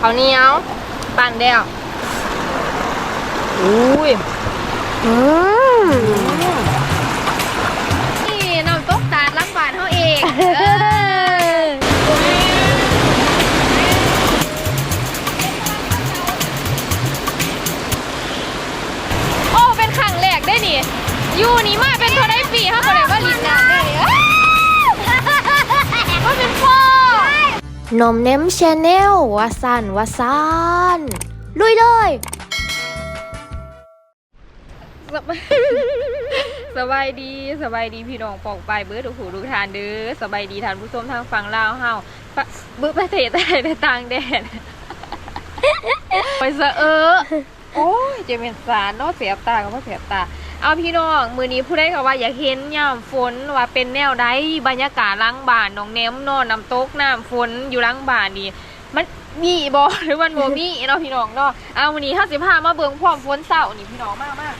ข้าวเหนียวปั่นแดวอุ้ยอืมนี่น้ำตกตาดล้างบานเขาเองเออโอ้เป็นครั้งแรกได้นี่อยู่นี่มา นมเน้มชาแนลวาสันวาสันลุยเลย สบายสบายดีสบายดีพี่น้องปองไปเบิร์ดทุกหูทุกทานเด้อสบายดีทานผู้ชมทางฝั่งลาวเฮาเบื้อประเทศไทยในต่างแดนไปซะเออโอ้ยเจะเป็นสารเนาะเสียบตากับว่าเสียบตา เอาพี่น้องมือนี้ผู้ใดก็ว่าอยากเห็นยามฝนว่าเป็นแนวใดบรรยากาศล้างบ้านน้องแนมนอนน้ำตกน้ำฝนอยู่ล้างบ้านนี่มันมีบ่หรือมันบ่มีเนาะพี่น้องเนาะเอาวันนี้ถ้าสิพามาเบิ่งพร้อมฝนเศร้านี่พี่น้องมากมาก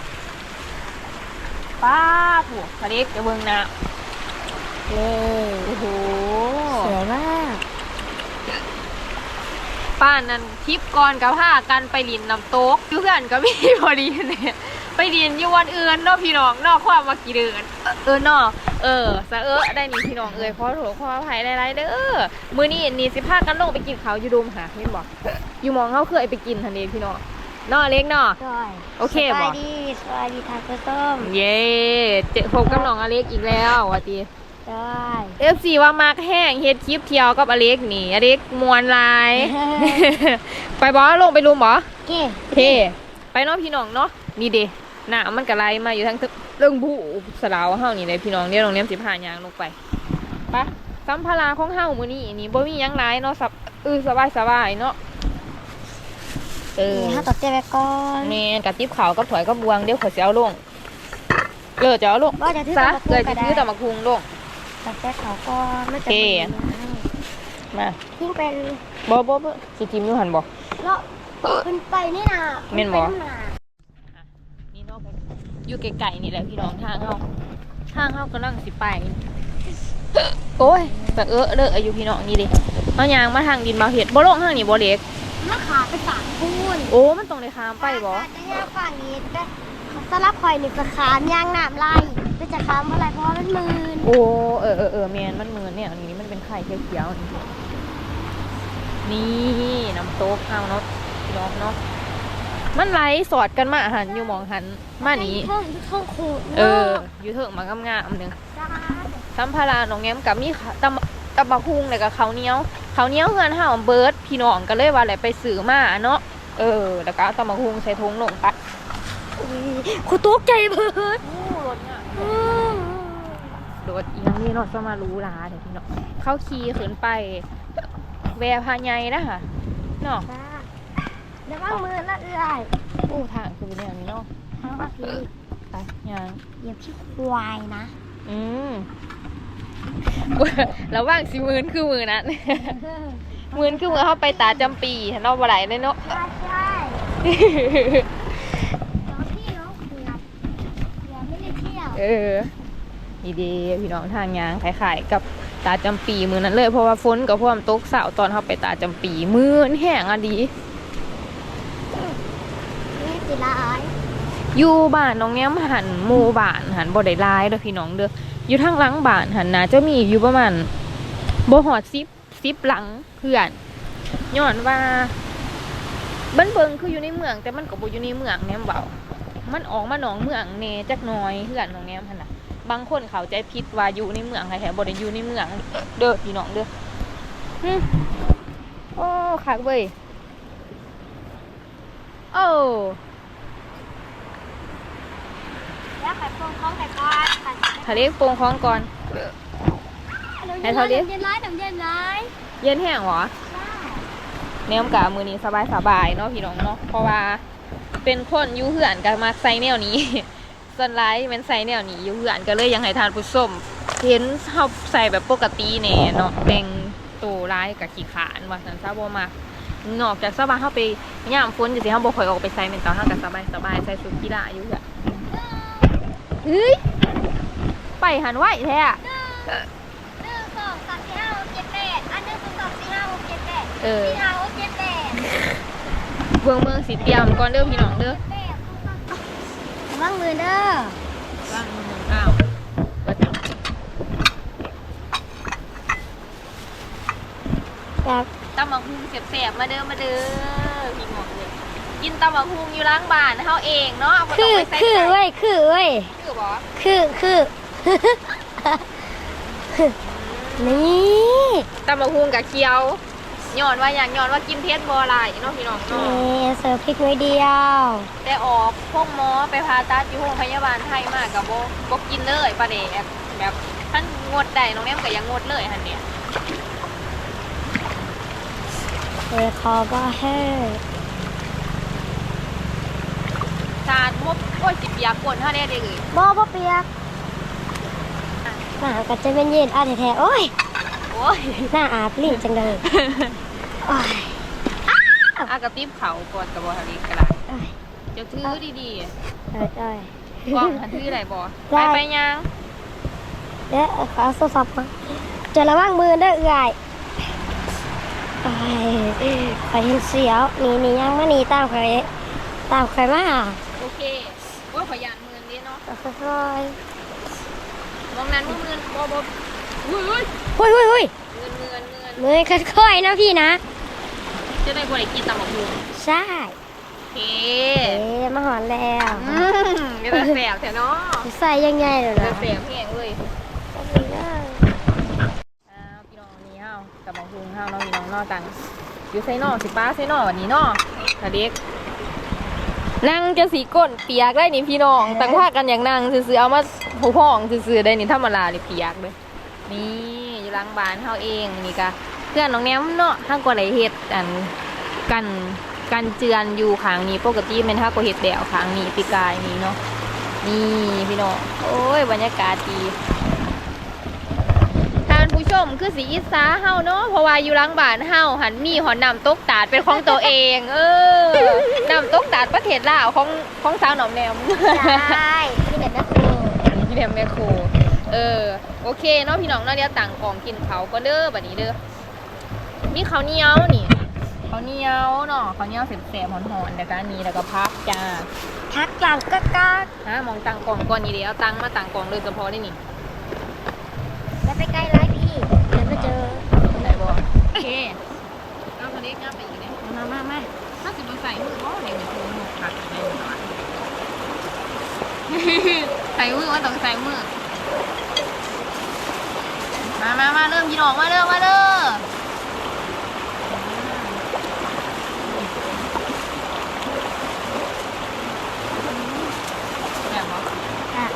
ป้าถูกทะเลจะเบิ่งนะโอ้โอ้โหสวยมากป้านนั้นทริปก่อนกับผ้ากันไปลินน้ำตกอยู่เพื่อนก็มีพอดีเนี่ย ไปลินอยู่วันอื่นเนาะพี่น้องเนอกความมากี่เดือนเออเนอกเออสะเออได้นี่พี่น้องเอ้ยขอโทษขออภัยหลายๆเด้อมื้อนี้นี่สิพากันลงไปกินข้าวอยู่โดมหาเห็นบ่อยู่หมองเขาเคยไปกินทันเดพี่น้องเนอเล็กเนอด้วยโอเคสบ่บายดีสบายดีทานข้าวต้มเย้เจอพบกับน้องอเล็กอีกแล้วว่าติได้ FC ว่ามากแห้งเฮ็ดคลิปเที่ยวกับอเล็กนี่อเล็กมวนหลาย ไปบ่ลงไปรุมบ่เก้เทไปเนาะพี่น้องเนาะนี่เด้ หน้ามันก็ไหลมาอยู่ทั้งทึกเรื่องผู้สลาวเฮานี่เลยพี่น้องเดี๋ยวน้องเนี้ยสิพายางลงไปไปะสัมภาระของเฮามื้อนี้นี่บ่มีหยังหลายเนาะสับเออสบายสบายเนาะเออนี่ห้าตกใจไปก่อนแม่นกับติ๊บขาวกับถอยกับบวงเดี๋ยวขอยสิเอาลงเลิกจะเอาลงว่าจะถือซะตะเกิดก็จะได้ถือตะมักคุงลงตกใจเขาก่อนไม่จะโอเคมายิ่งเป็นบ่บ่บ่สิทิมอยู่หั่นบ่เลาะขึ้นไปนี่นะแม่นบ่ ขึ้ไปำหา นี่เนาะ อยู่ไกลๆนี่แหละพี่น้องทางเฮาทางเฮากำลังสิไป โอ้ยแต่เออเลิกอายุพี่น้องนี่ดิเอายางมาทางดินมาเห็ดบ่ลงทางนี้บ่เล็กมะขาไปสามพูนโอ้มันตรงในคามไปบ่จะย่างฝั่งนี้แต่สลับคอยนี่จะขามย่างน้ำไล่ก็จะขามเพราะอะไรเพราะว่ามันมืนโอ้เออเออเออแมนมันเหมือนเนี่ยอันนี้มันเป็นไข่เขียวๆนี่นี่น้ำโต๊กเอาเนาะพี่น้องเนาะ มันไหลสอดกันมาหันอยู่หมองหันมานี้เพิ่งเพิ่งขูดเออ อยู่เถิงมางามๆหนึงจ้าสัมภาระน้องแง้มกับมีตำตำบักหุ่งแล้วก็ข้าวเหนียวข้าวเหนียวเฮือนเฮาเบิร์ดพี่น้องก็เลยว่าแหละไปซื้อมาเนาะเออ แล้วก็เอาตำบักหุ่งใส่ถุงลงไปขูตกใจเบิดรถเนี่ยรถอีนังนี่เนาะสมารู้ลาเดี๋ยวพี่น้องเข้าขี่ขึ้นไป แวพาใหญ่นะคะเนาะ จ้า เดี๋ยวว่างมือละเอื่อยโอ้ทางคือเป็นอย่างนี้เนาะทั้งว่าพี่ไปยังเหยียบที่ควายนะอืมระหว่างสิมืนคือมือนั้นมืนคือมือเข้าไปตาจำปีเนาะบ่ไหลเลยเนาะใช่ใช่น้องพี่น้องเผือกเผือกไม่ได้เที่ยวเออนี่เดีพี่น้องทางยางขายๆกับตาจำปีมือนั้นเลยเพราะว่าฝนกับพวกมนตกเสาตอนเข้าไปตาจำปีมือนแห้งอะดีนี่ สิละอ้อยอยู่บ้านน้องแง้มหันหมู่บ้านหันบ่ได้หลายเด้อพี่น้องเด้ออยู่ทางหลังบ้านหันนะจะมีอยู่ประมาณบ่ฮอด10 10หลังเพื่อนย้อนว่าบ้านเบิงคืออยู่ในเมือง แต่มันก็บ่อยู่ในเมืองแนมเบามันออกมาหนองเมืองแหน่จักน่อยเพื่อนน้องแง้มหันน่ะบางคนเขาใจผิดว่าอยู่ในเมืองแท้ๆบ่ได้อยู่ในเมือง เด้อพี่น้องเด้อโอ้คักเว้ยโอ้ แล้วไข่พวงคล้องไข่ก้อนไข่ทะเลโปงคล้องก่อน ให้เขาเรียกน้ำเย็นร้ายน้ำเย็นร้ายเย็นแห้งเหรอใช่แนมกะมือนี้สบายสบายๆเนาะพี่น้องเนาะเพราะว่าเป็นคนอยูเหือนกันมาใส่แนวนี้ ส่วนไลท์เป็นใส่แนวนี้อยูเหือนก็เลยยังให้ทานผู้ส้มเห็นเขาใส่แบบปกติแน่เนาะแต่งตัวร้ายกับขี้ขานว่าสันซาโบมากนอกจากสบายเขาไปย่ามฝนจะสิเขาบ่ค่อยออกไปใส่เป็นตอนเขากับสบายสบายๆใส่ชุดกีฬาอยู่เหือน เฮ้ย ไปหันไหวแท้อะหนึ่งสองสามสี่ห้าหกเจ็ดแปดอันหนึ่งสองสามสี่ห้าหกเจ็ดแปดเออสี่ห้าหกเจ็ดแปดเบิ่งเมืองสิเตรียมก่อนเด้อพี่น้องเด้อระวังมือเด้อว่างมืออ้าวเปิดอยากตำบักหุ่งแสบๆมาเด้อมาเด้อพี่หมอกเลย กินตำบักหุ่งอยู่ล้างบ้านเฮาเองเนาะบ่ต้คืองอไปใส่คือใจเว้ยคือเว้ยคือบ่คือคือ นี่ตำบักหุ่งกับเกียวย้อนว่าอย่างย้อนว่ากินเพชรบ่หลายเนาะพี่น้องเอเนาะเสิร์ฟพริกน้อยเดียวแต่ออกพวกหมอไปพาตัดอยู่โรงพยาบาลไทยมากกับโบก็กินเลยปลาเด็กแบบท่านงดได้น้องแนมก็ยังงดเลยฮันเนี่ยเออคอบ่แห้ง ชาดมบโอ้ยจิบยกวนเท่านี้เด็กเลยบ่บ่เปียกหน้าก็จะเป็นเย็นอะแท้ๆโอ้ยโอ้ยหน้าอาบลิ้นจังเลยโอ้ยอากระติบเขากอนกับบอทารีกระดาษโอ้ยเจะถือดีโอ้ยโอ้ยกล้องทันถืออะไรบอไปไปยังเดี๋ยวขอโทรศัพท์มาจะระวังมือเด้อเอื่อยไปเห็นเสียวหนี่นี่ยังมานีตามใครตามใครมา โอเคว่าพยานมือนดีเนาะค่อยมองนั้นมือมือนบอบอุ้ยๆหุ้ยหุ้ยหุ้ยเงินเงินเงินมือค่อยๆนะพี่นะ จะได้บริกินตำบักหุ่งใช่โอเคเอ๊ะมาหอนแล้วอืมก็จะแสบแต่เนาะใส่ยังไงเดี๋ยวจะนะแสบแห้งเลยก็มีได้อ้าวพี่น้องนี่เฮากับบังคุงเฮาเนาะพี่น้องเนอตังอยู่ไซนอสิป้าไซนอวันนี้เนาะทะเด็ก นั่งจะสีก้นเปียกได้นี่พี่น้องตังว่ากันอย่างนั่งซื้อๆเอามาผู้พ้องซื้อๆได้นี่ธรรมดานี่เปียกเลยนี่อยู่หลังบ้านเฮาเองนี่กะเพื่อนน้องแนมเนาะห้างกว่าไหนเฮ็ดอันกันกันเจือนอยู่ขางนี้ปกติแม่นห้าก็เฮ็ดแดวขางนี้ปีกายนี้เนาะนี่พี่น้องโอ้ยบรรยากาศดีท่านผู้ ชมคือสีอิสาเฮาเนาะเพราะว่าอยู่หลังบ้านเฮาหันมีหอนนำตกตาดเป็นของตัวเอง เออนำตกตาดประเทศลาวของของสาวหนอมแนม ใช่พี่เด็ดนะครูพี่แนมแม่ครูเออ โอเคเนาะพี่น้องเนาะเดี๋ยวต่างกล่องกินเขาวก็เด้อบัดนี้เด้อมีข้าวเหนียวนี่ข้าวเหนียวเนาะข้าวเหนียวเสียบๆหอนๆแล้วก็อันนี้แล้วก็พักจ้าทักกลางกักกักฮะมองต่างกล่องก่อนนี่เดี๋ยวเอาตังค์มาต่างกล่องเลยเฉพาะได้นี่ แล้วไปใกล้ร้ายพี่เดี๋ยวไปเจอ ได้บ่ โอเคเอาคนนี้งับไปอีกเนี่ยมามามาถ้าสิบใส่มือว่าในมือมือผัดในมือใส่มือว่าต้องใส่มือ มามามาเริ่มยินออกมาเริ่มมาเริ่มแบบ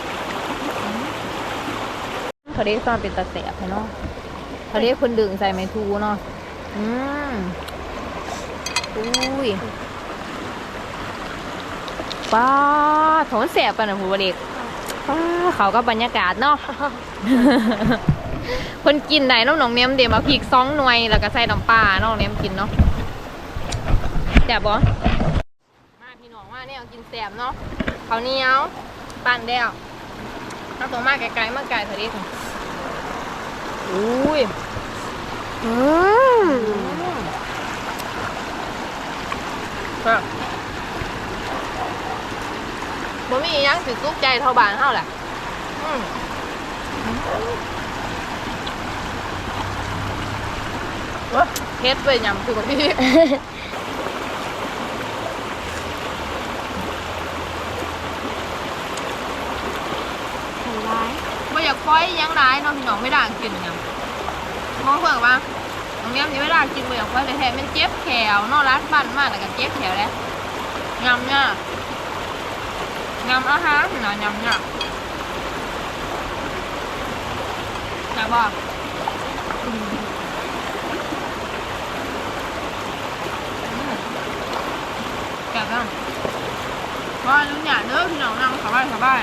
เขาเรียกตอนเป็นตะแสบเนาะเขาเรียกคนดึงใส่ไม้ทูเนาะ อืมอุ้ยป้าโถนแสบปะนะผู้บริกป้าเขาก็บรรยากาศเนาะคนกินได้น้องน้องเนียมเดี๋ยวมาพริกซองหน่วยแล้วก็ใส่น้ำปลาน้องเนียมกินเนาะแสบบ่มาพี่น้องมาเนี่ยกินแสบเนาะเขาวเหนียวปั่นเดียวเอาตัวมาไกลๆมาไกลเถอะดิอุ้ยอืม ครับบ่มีอิหยังสิสุกใจเท่าบ้านเฮาแหละอืมเว้ยเฮ็ดไปยำคือกับพี่ทำร้ายไม่อยากปล่อยอิหยังร้ายเนาะพี่น้องไม่ด่างกินหยังมองเพิ่งว่า ตรงนี้มันไม่ด่ากินไม่อยากปล่อยเลยแท้ๆมันเจ็บแขวนาะรัดบันมากแล้วก็เจ็บแขวแล้วยำเนี่ยยำอาหารนะยำเนี่ยแต่ว่าอืมแกะบ้างว่าลุงหยาเด้อพี่น้องนั่งสบายสบาย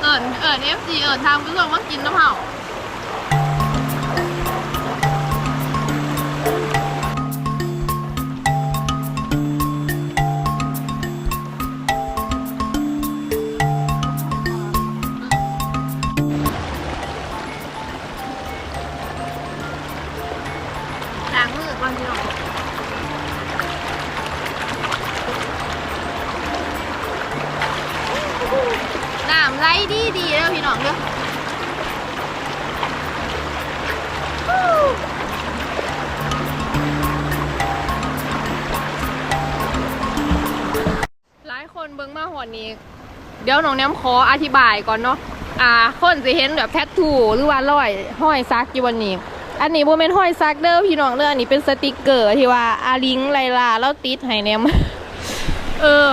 เอิญเอิญเอฟซีเอิญทางผู้ชมว่ากินน้ำเผา มาหอดนี้ เดี๋ยวน้องแนมขออธิบายก่อนเนาะอ่า คนสิเห็นแบบแทททูหรือว่าร้อยห้อยซักอยู่วันนี้ อันนี้บ่แม่นห้อยซักเด้อพี่น้องเด้ออันนี้เป็นสติกเกอร์ที่ว่าอาลิงไลลาแล้วติดให้แนมเออ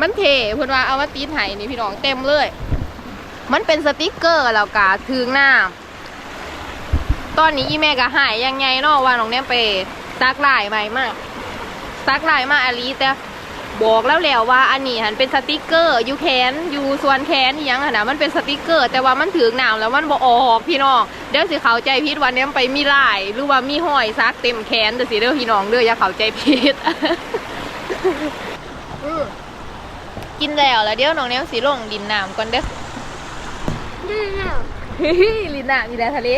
มันเท่เพิ่นว่าเอามาติดให้นี่พี่น้องเต็มเลย มันเป็นสติกเกอร์แล้วก็ถึงหน้าตอนนี้อีแม่ก็หายยังไงเนาะว่าน้องแนมไปซักลายใหม่มากซักลายมาอาลีแต่ บอกแล้วแล้วว่าอันนี้หันเป็นสติกเกอร์อยู่แขนอยู่ส่วนแขนอหยังหันนะมันเป็นสติกเกอร์ แต่ว่ามันถือหนามแล้วมันบอออกพี่น้องเดี๋ยวสิเข้าใจผิดวันนี้ไปมีลายหรือว่ามีห้อยซักเต็มแขนเดี๋ยวสิเด้อพี่น้องเด้ออย่าเข้าใจผิดกินแล้วแล้วเดี๋ยวน้องแนวสิลงดินน้ำก่อนเด้อเฮ้ยลินน้ำมีแต่ทะเล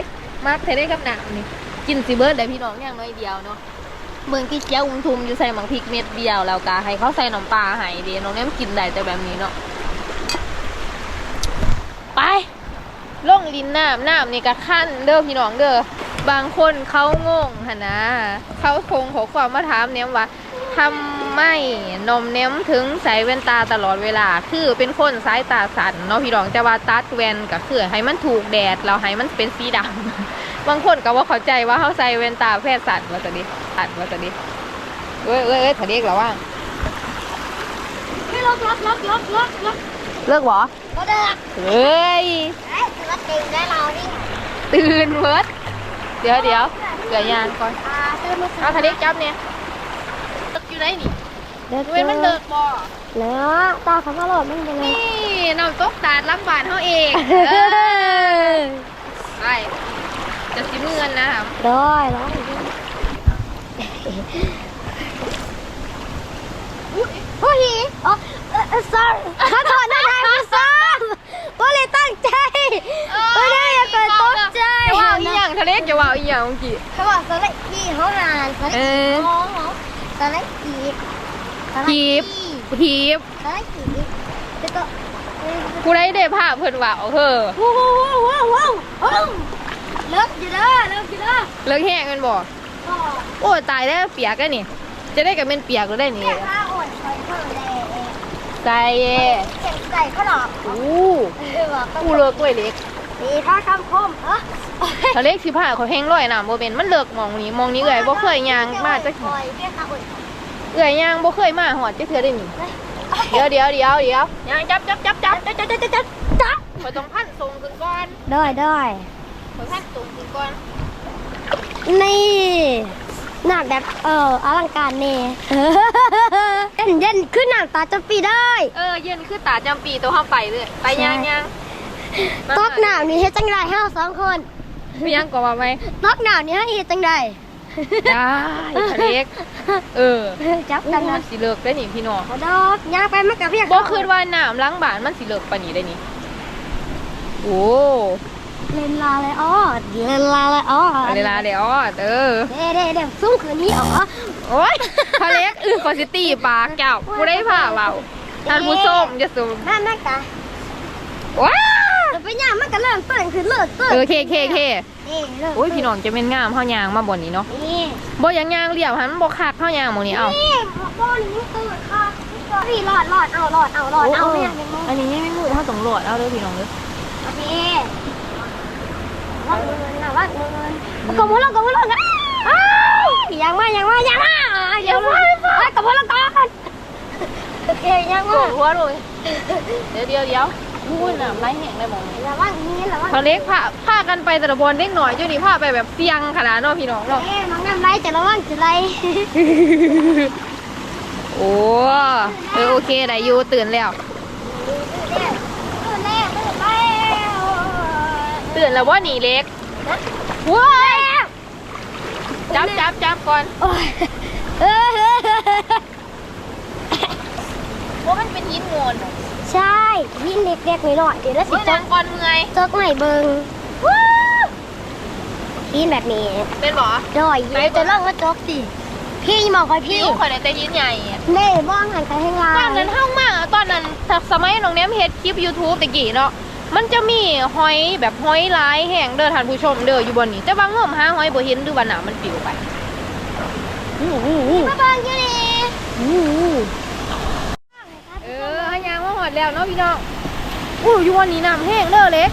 มักทะเลกับน้ำนี่กินสิเบิร์ดเลยพี่น้องอย่างน้อยเดียวเนาะ เมืองที่เจียวอุ้งทุมอยู่ใส่หมังพริกเม็ดเดียวแล้วก็ให้เขาใส่น้ำปลาให้ดีน้องแนมกินได้แต่แบบนี้เนาะไปล่องลินน้ำน้ำนี่ก็ขั้นเด้อพี่น้องเด้อบางคนเขางงหนนะ เขาคงขอความมาถามเนี้ยว่าทำไม่นมเน้มถึงใส่แว่นตาตลอดเวลา คือเป็นคนสายตาสั้นเนาะพี่น้องแต่ว่าตัดแว่นก็คือให้มันถูกแดดเราให้มันเป็นสีดำ บางคนก็ว่าเข้าใจว่าเขาใส่แว่นตาแพทย์สัตว์ว่าจะดิสัตว์ว่าจะดิเอ้ยเอ้ยเอ้ยถ้าเรียกเราว่าไม่ล็อกล็อกล็อกล็อกล็อกล็อกเลิกหรอก็เด้อเฮ้ยไอ้ตัวติงได้เรานี่ตื่นเวิร์ดเดี๋ยวเดี๋ยวเดี๋ยวยางก่อนอ่าตื่นมาเอาถ้าเรียกจับเนี่ยเลิกอยู่ไหนนี่เด็กเว้นมันเลิกบ่เนื้อตาเขาก็หลอดมันเป็นไงนี่น้ำตกตาดล้ำบานเขาเองเออไป จะสิมือกันนะครับได้แล้วโอ้ยอ๋อเอ่อ sorry ขอโทษนะไทย sorry ก็เลยตั้งใจไม่ได้อย่าเกิดตกใจจะว่าอีหยังทะเลจะว่าอีหยังเมื่อกี้เขาบอกสลักอีเขานานสลักเออีอน้องเขาสลักอีสลักหีอีบหีบสลักอีแล้วก็ผู้ใดได้ภาพเพิ่นว่าเอาเฮ้อว้าวว้าวว้าวว้าว เลิกอยู่เด้อเลิกอยู่เด้อเลิกแห้งกันบ่ก็โอ้ยตายแล้วเปียกกันนี่ จะได้กับเป็นเปียกหรือได้นี่แค่ข้าอดคอยเพิ่มเลยใจเย่เก็บใส่ข้าวหลอกอู้เออว่ากูเลิกด้วยเล็กมีข้าคำคมเออถ้าเล็กสิผ้าเขาแห้งร้อยน้ำบ่เป็นมันเลิกหมองนี้หมองนี้เอ้ยบ่เคยย่างมาจักคอยเรียกข้าอดเอ้ยย่างบ่เคยมาหอดจักเทื่อได้นี่เดี๋ยวเดี๋ยวเดี๋ยวเดี๋ยวย่างจับจับจับจับจับจับจับจับจับจับขอยต้องพันทรงขึ้นก่อนได้ได้ ขอยพันทรงขึ้นก่อนนี่หนักแบบเอออลังการเน่ เย็นเย็นขึ้นหนังตาจะปีได้เออเย็นคือตาจำปีตัวเฮาไปเลยไปย่างย่างตอกหนาวนี่เฮ็ดจังไรให้เราสองคนมีย่างก็ว่าไหมตอกหนาวนี่ให้เฮ็ดจังไรได้ทะเล็กเออจับอู้กันนะมันสิเลิกได้นี่พี่น้องขอดอกย่างไปมันกับเรียกบ่คืนว่าน้ำล้างบานมันสิเลิกปานนี้ได้นี่โอ้ เลนลาเลยอ๋อเลนลาเลยอ๋อเวลาเดี๋ยวเออ เด้เด้เด้ซุ้มคืนนี้อ๋อโอ้ยพาเล็กอือคอสิตี้ปากเจ้าผู้ได้ผ่าเบาท่านผู้ชมจะสูมนั่นนั่นกะว้าเราไปย่างมันก็เริ่มต้นคือเลิศต้นเออเคเคเคนี่เริ่มโอ้ยพี่น้องจะเป็นงามเฮายางมาบ่นนี้เนาะนี่บ่ยังยางเรียบหันบ่คักเฮายางหมองนี้เอานี่โบนี่มันตื่นค่ะพี่หลอดหลอดเอาหลอดเอาหลอดเอาเนี่ยยังไงอันนี้ยังไม่มือเฮาต้องโหลดเอาเด้อพี่น้องเด้อโอเค วัดเงินนะวัดเงินกบพลังกบพลังกันอ้ายังมายังมายังมายังมาไอ้กบพลังก่อนโอเคยังมาหัวเลยเดี๋ยวเดี๋ยวเดี๋ยวพูดน่ะไร้แห้งได้หมองนี้ระวังนี้ระวังพาเล็กพาพากันไปแต่ละบอลเล็กหน่อยเจ้านี่พาไปแบบเสียงขนาดเนาะพี่น้องเนาะเอ๊ะมังน้ำไรจะระวังจะไรโอ้เออโอเคได้อยู่ตื่นแล้ว ตื่นแล้วว่าหนีเล็กว้ายจับจับจับก่อนโอ้ยเออว่ามันเป็นหินโงนใช่ยินเด็กๆหน่อยๆเดี๋ยวแล้วสิเมื่อจนากงก่อนเมื่อยจกใหม่เบิงยินแบบนี้เป็นหรอดอยไปจะลองมาจกสิพี่มองคอยพี่พี่ข่อยในแต่หินใหญ่เน่บ้องหันไปข้างล่าตอนงนั้นเท่ามากอะตอนนั้นถ้าสมัยน้องแนมเฮ็ดคลิป YouTube ตะกี้เนาะ มันจะมีหอยแบบหอยลายแห้งเด้อท่านผู้ชมเด้ออยู่บนนี้แต่ว่างมหาหอยบ่เห็นหรือว่าหนามันปลิวไปมาเบิงอยู่นี่เออหายางมาหอดแล้วเนาะพี่น้องอู้อยู่วันนี้น้ำแห้งเด้อเล็ก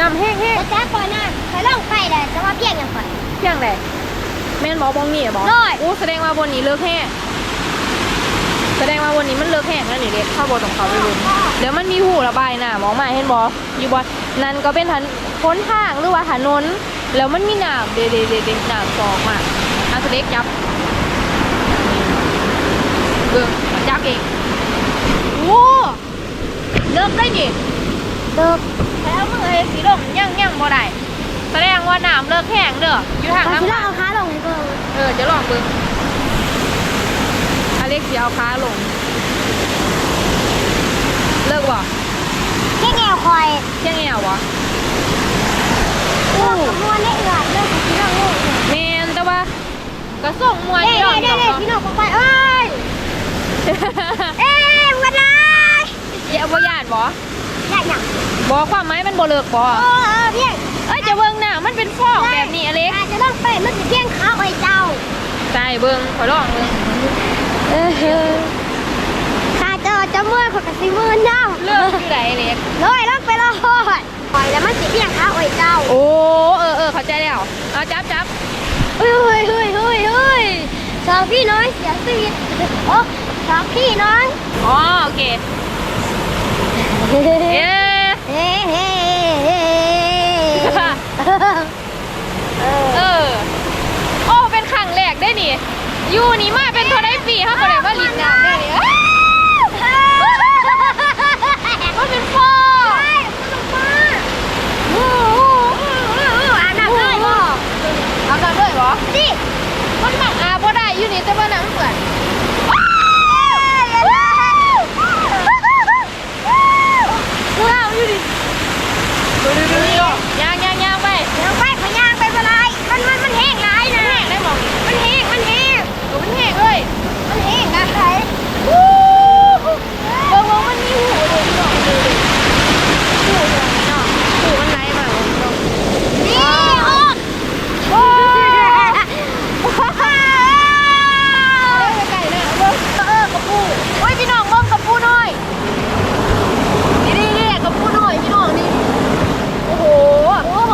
น้ำแห้งแห้งแต่แจ๊ก่อนนะเคยลองไปเลยจะว่าเพียงอย่างไรเพียงใดแม่นบอกบองนี่บอกได้อู้แสดงว่าบนนี้เลิกแห้ง แสดงว่าบนนี้มันเลิกแห้งแล้วนี่เด็กเข้าบนของเขาไปรุนเดี๋ยวมันมีหูระบายน้ำมองมาเห็นบออยู่บนนั่นก็เป็นทันพ้นทางหรือว่าถนนแล้วมันมีน้ำเดเดเดเดน้ำฟองมาอาสเด็กจับเบิ่งจับเองโอ้เลิกได้ดิเลิกแล้วมือเฮสีลงยังยังบ่ได้แสดงว่าน้ำเลิกแห้งเด้ออยู่ทางตอนน้ำที่เราเอาขาลงให้เบิงเออจะลองเบิ่ง อเล็กสิเอาขาลง เลิกบ่แค่แงวคอยเที่ยงแอวบ่เลิกคำนวณได้เอื่อยเลิกกับที่เราโง่แมนแต่ว่า ก็ส่งมวยเด้ยอดเด้เดียวเด้เนาะพี่น้องบอกไปเอ้ย เอ้ยมันไรอย่าบ่ย่านบ่ใหญ่หนักบ่ความหมายมันบ่เลิกบ่เออเออเพียงเอ้ยจะเบิ่งหน้ามันเป็นฟองแบบนี้อเล็กอาจจะต้องไปมันจะเพียงขาไอ้เจ้าใช่เบิ่งขอลองเบิ่งเออ ข้าเจอจะมือขดกับสีมือเน่าเลิกอยู่ไหนอเล็กลอยลงไปลอยปล่อยแล้วมันสิเพียงขาไอ้เจ้า โอ้เออเออเข้าใจแล้วเอาจับจับเฮ้ยเฮ้ยเฮ้ยเฮ้ยเฮ้ยสองพี่น้อยเสียชีวิตโอ้สองพี่น้องอ๋อโอเคเฮ้เอ๊ะเฮ้เฮ้เฮ้เออโอ้เป็นครั้งแรกได้นี่อ ยู่นี่มาเป็นตัวได้ปีเขาก็เลยว่าลินน้ำได้นี่มันเป็นฟองอาบน้ำเลยบ่เอาน้ำเลยเหรอดิมันหมักอาบ่ได้อยู่นี่แต่ว่าน้ำเปื่อนว้าวอยู่ดิดูดูดูดูย่างย่างย่างไป ยังไปพยางไปบ่ไรมันมันมันแห้งหลายนะ แห้งได้มอง มันแห้งมันแห้ง ตัวมันแห้งเลย มันแห้งนะใคร เบิ่งว่ามันมีหูเลยพี่น้องดูดิหูเลยเนาะหูมันไหลมาพี่น้อง นี่ออก โอ้ไก่เนี่ยเบิ้งเออกระปูโอ้ยพี่น้องเบิ้งกระปูหน่อยนี่นี่นี่กระปูหน่อยพี่น้องนี่โอ้โห โอ้โห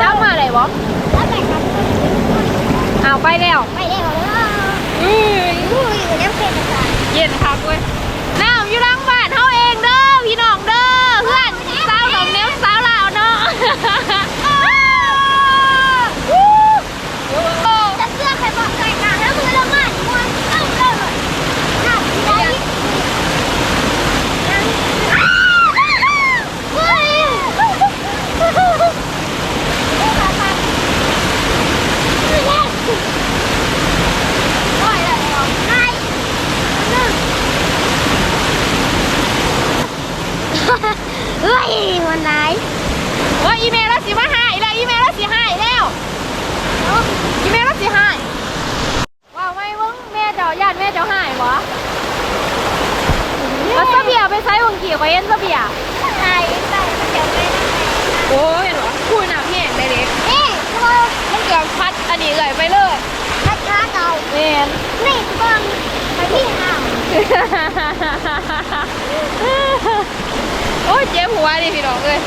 จ้ามาไหนวะ แล้วแต่กัน อ้าว ไปแล้ว ไปเร็วเลยอืออุ้ยน้ำเค็มจ้ะเย็นครับเว้ยน้ำอยู่หลังบ้านเฮาเองเด้อพี่น้องเด้อเพื่อนสาวสองเนี้ยสาวลาวเนาะ จะเสื้อใครบอกใส่กางแล้วมือละมันมวนเข้าเลยน้ำไหลเฮ้ย เฮ้ยวันไหน ว่าอีเมลแล้วสิมาหายแล้วอีเมลแล้วสิหายแล้วอีเมลแล้วสิหายว้าวไม่เบิ้งแม่เจ้าญาติแม่เจ้าหายวะแล้วเสเบียไปใช้วงกี่ไว้เอ็นเสเบีย ใช่ใช่เดี๋ยวไปนะ โอ้เห็นวะคุยหนักแห้งได้เด็ก เอ๊ะทำไม มันเกือบพัดอันนี้เลยไปเลย ช้าช้าเก่า เมน นี่เบิ่งไปที่ห้าง โอ้ยเจ็บหัวดิพี่น้องเลย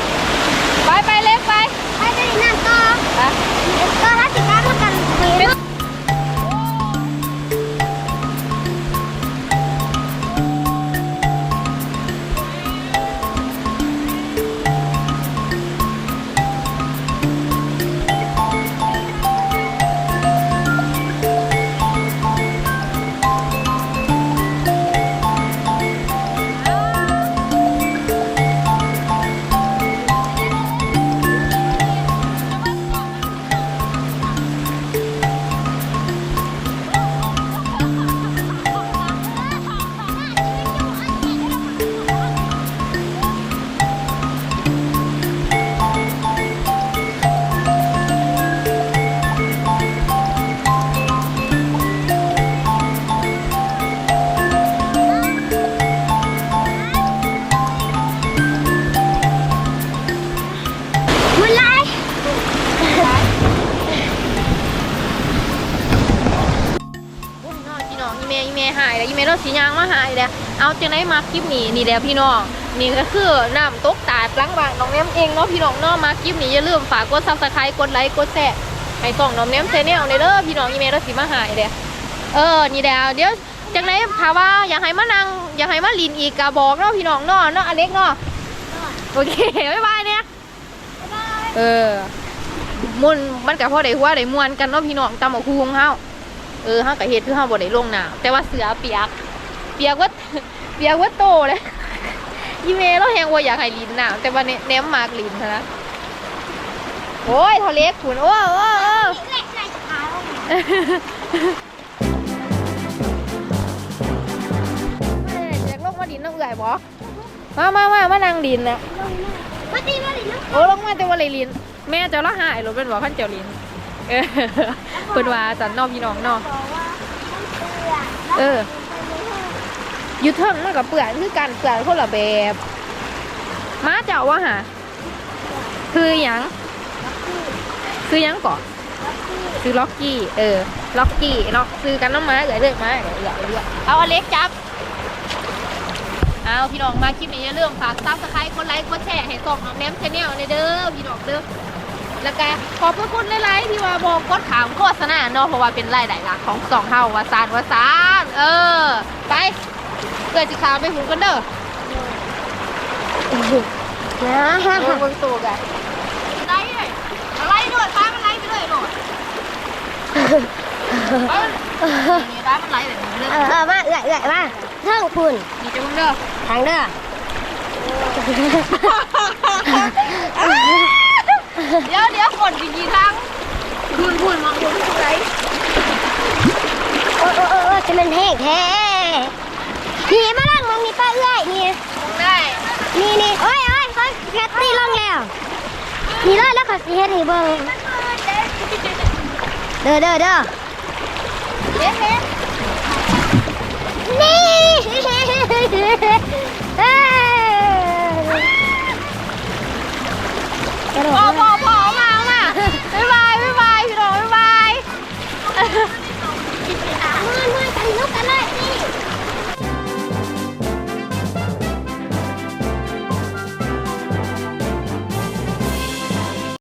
เอาจังไหนมาคลิปนี้นี่แล้วพี่น้องนี่ก็คือน้ำตกตาดหลังบานน้องเนมเองเนาะพี่น้องเนาะมาคลิปนี้อย่าลืมฝากกดซับสไครต์กดไลค์กดแชร์ให้ส่องน้องเนมเซเนลในเด้อพี่น้องอีเมย์เราสีมาหายเลยเออนี่แล้วเดี๋ยวจังไหนถามว่าอยากให้มานั่งอยากให้มาลินอีกกะบอกเนาะพี่น้องเนาะเนาะอเล็กเนาะโอเคบ๊ายบายเนี่ยเออมุนมันกับพ่อได้หัวได้มวนกันเนาะพี่น้องตำบักฮูของเฮาเออเฮาก็เฮ็ดคือเฮาบ่ได้ลงน้ำแต่ว่าเสือเปียก ปียกว่าเปียกว่าโตเลยอีเมลเราแฮงว่าอยากให้ลินน้ำแต่ว่าเนี่ยแหนมมากลินหั้นนะโอ้ยทะเลขุนโอ้โอ้โอ้เล็กในขาอยากลงมาดินน้ำเอื่อยบ่มามามามานั่งดินนะมาตีมาดิลูกโอ้ลงมาแต่ว่าเลยลิน แม่เจ้าละหายหรือเป็นบ่พันเจ้าลินเออเพิ่นว่าจันนอกพี่น้องเนาะบอกว่ามันเปื่อยเอ อยู่เทิงมันกับเปลือนคือกันเปลือนคนละแบบม้าเจ้าว่าหาคือหยังคือหยังก่อนคือล็อกกี้ เออ ล็อกกี้เนาะซื้อกันน้ำม้าเอือยเลือกม้าเอือยเลือกเลือกเอาอเล็กจับ เอาพี่น้องมาคลิปนี้อย่าลืมฝากซับสไครต์กดไลค์กดแชร์ให้ส่องน้องแนมชาแนลในเด้อพี่น้องเด้อแล้วก็ขอบพระคุณหลายๆที่ว่าบอกกดถามโฆษณาเนาะเพราะว่าเป็นรายได้หลักของสองเฮาวาซานวาซาน เออ ไป เกิดจิขาวไปหูกันเด้อนะเออเบิ่งตัวกันไล่เลยไล่ด้วยป้ามันไล่ไปเลยโดดป้ามันนี่ป้ามันไล่แบบนี้เลยเออเออมาเอื่อยเอื่อยมาเท่งคุณนี่จะมึงเด้อทางเด้อเดี๋ยวเดี๋ยวกดกี่กี่ครั้งพูนพูนมองพูนพูนไรโอ้โอ้โอ้โอ้จะเป็นแห้งแท้ นี่มาล่างมองนี่ป้าเอื่อยนี่มองได้นี่นี่โอ้ยโอ้ยเขาแคตตี้ลงแล้วนี่เลยแล้วเขาสิเฮ็ดให้เบิ่งเด้อเด้อเด้อเอ๊ะเอ๊ะนี่เอ้ยกระโดดพอมาพอพอเอามาเอามาบ๊ายบายบ๊ายบายพี่น้องบ๊ายบาย